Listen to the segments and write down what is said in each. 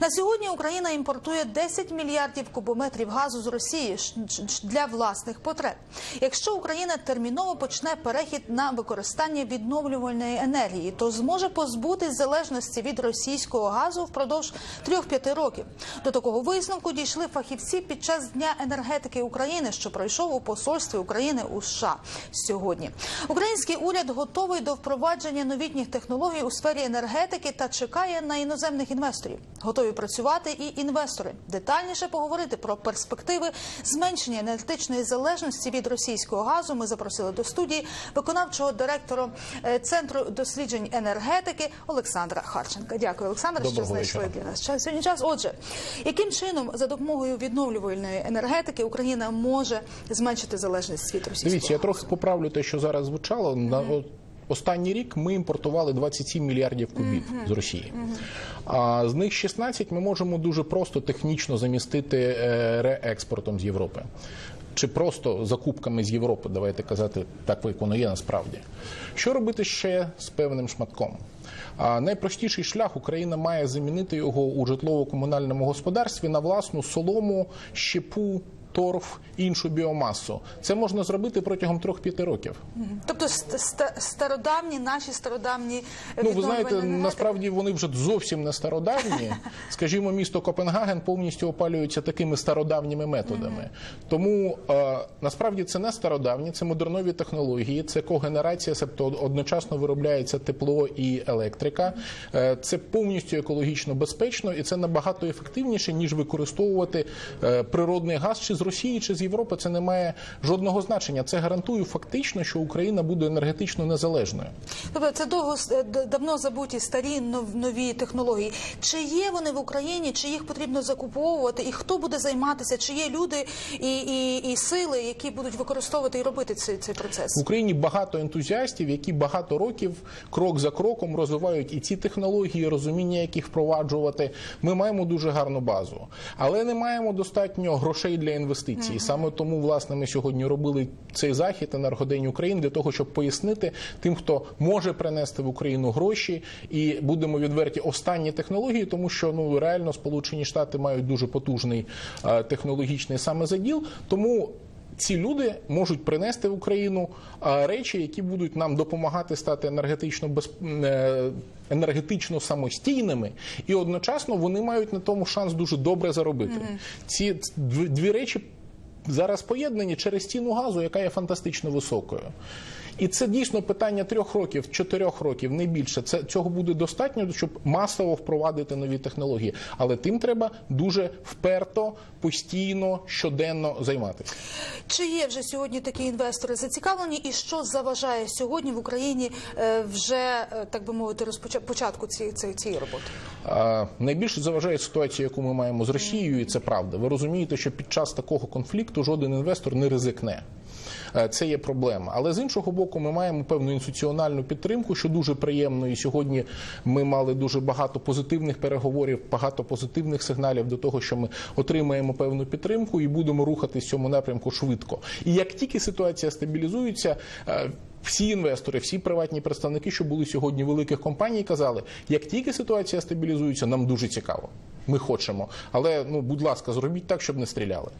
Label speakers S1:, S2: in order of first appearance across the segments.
S1: На сьогодні Україна імпортує 10 мільярдів кубометрів газу з Росії для власних потреб. Якщо Україна терміново почне перехід на використання відновлювальної енергії, то зможе позбутись залежності від російського газу впродовж 3-5 років. До такого висновку дійшли фахівці під час дня енергетики України, що пройшов у посольстві України у США сьогодні. Український уряд готовий до впровадження новітніх технологій у сфері енергетики та чекає на іноземних інвесторів. Готові працювати і інвестори. Детальніше поговорити про перспективи зменшення енергетичної залежності від російського газу. Ми запросили до студії виконавчого директора е, центру досліджень енергетики Олександра Харченка. Дякую, Олександр, що знайшли для нас час сьогодні час. Отже, яким чином за допомогою відновлювальної енергетики Україна може зменшити залежність від російського
S2: Дивіться, я трохи поправлю те, що зараз звучало. На о- останній рік ми імпортували 27 мільярдів кубів з Росії. А з них 16 ми можемо дуже просто технічно замістити е, реекспортом з Європи. Чи просто закупками з Європи, давайте казати так, як воно є насправді. Що робити ще з певним шматком? А найпростіший шлях Україна має замінити його у житлово-комунальному господарстві на власну солому, щепу, торф, іншу біомасу. Це можна зробити протягом 3-5 років.
S1: Тобто ст- ст- стародавні, наші стародавні е,
S2: Ну, ви знаєте,
S1: енергетики.
S2: насправді вони вже зовсім не стародавні. Скажімо, місто Копенгаген повністю опалюється такими стародавніми методами. Тому е, насправді це не стародавні, це модернові технології, це когенерація, тобто одночасно виробляється тепло і електрика. Е, це повністю екологічно безпечно і це набагато ефективніше ніж використовувати е, природний газ чи Росії, чи з Європи. Це не має жодного значення. Це гарантує фактично, що Україна буде енергетично незалежною.
S1: Тобто це довго давно забуті старі нов- нові технології. Чи є вони в Україні, чи їх потрібно закуповувати, і хто буде займатися? Чи є люди і, і, і сили, які будуть використовувати і робити цей, цей процес?
S2: В Україні багато ентузіастів, які багато років крок за кроком розвивають і ці технології, розуміння, яких впроваджувати. Ми маємо дуже гарну базу, але не маємо достатньо грошей для інвестицій. Саме тому, власне, ми сьогодні робили цей захід енергодень України для того, щоб пояснити тим, хто може принести в Україну гроші, і будемо відверті останні технології, тому що ну реально Сполучені Штати мають дуже потужний е, технологічний саме заділ. Тому ці люди можуть принести в Україну речі, які будуть нам допомагати стати енергетично без е, енергетично самостійними, і одночасно вони мають на тому шанс дуже добре заробити. Ці дві речі зараз поєднані через ціну газу, яка є фантастично високою. І це дійсно питання трьох років, чотирьох років, не більше. Це цього буде достатньо, щоб масово впровадити нові технології. Але тим треба дуже вперто, постійно, щоденно займатися.
S1: Чи є вже сьогодні такі інвестори зацікавлені, і що заважає сьогодні в Україні е, вже е, так би мовити початку цієї, цієї, роботи?
S2: А, Найбільше заважає ситуація, яку ми маємо з Росією, і це правда. Ви розумієте, що під час такого конфлікту жоден інвестор не ризикне. Е, Це є проблема. Але з іншого боку, ми маємо певну інституціональну підтримку, що дуже приємно. І сьогодні ми мали дуже багато позитивних переговорів, багато позитивних сигналів до того, що ми отримаємо певну підтримку і будемо рухатись в цьому напрямку швидко. І як тільки ситуація стабілізується. Всі інвестори, всі приватні представники, що були сьогодні великих компаній, казали, як тільки ситуація стабілізується, нам дуже цікаво. Ми хочемо, але ну, будь ласка, зробіть так, щоб не стріляли.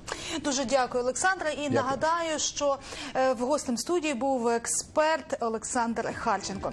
S1: Дуже дякую, Олександра. І нагадаю, що е, в гостем студії був експерт Олександр Харченко.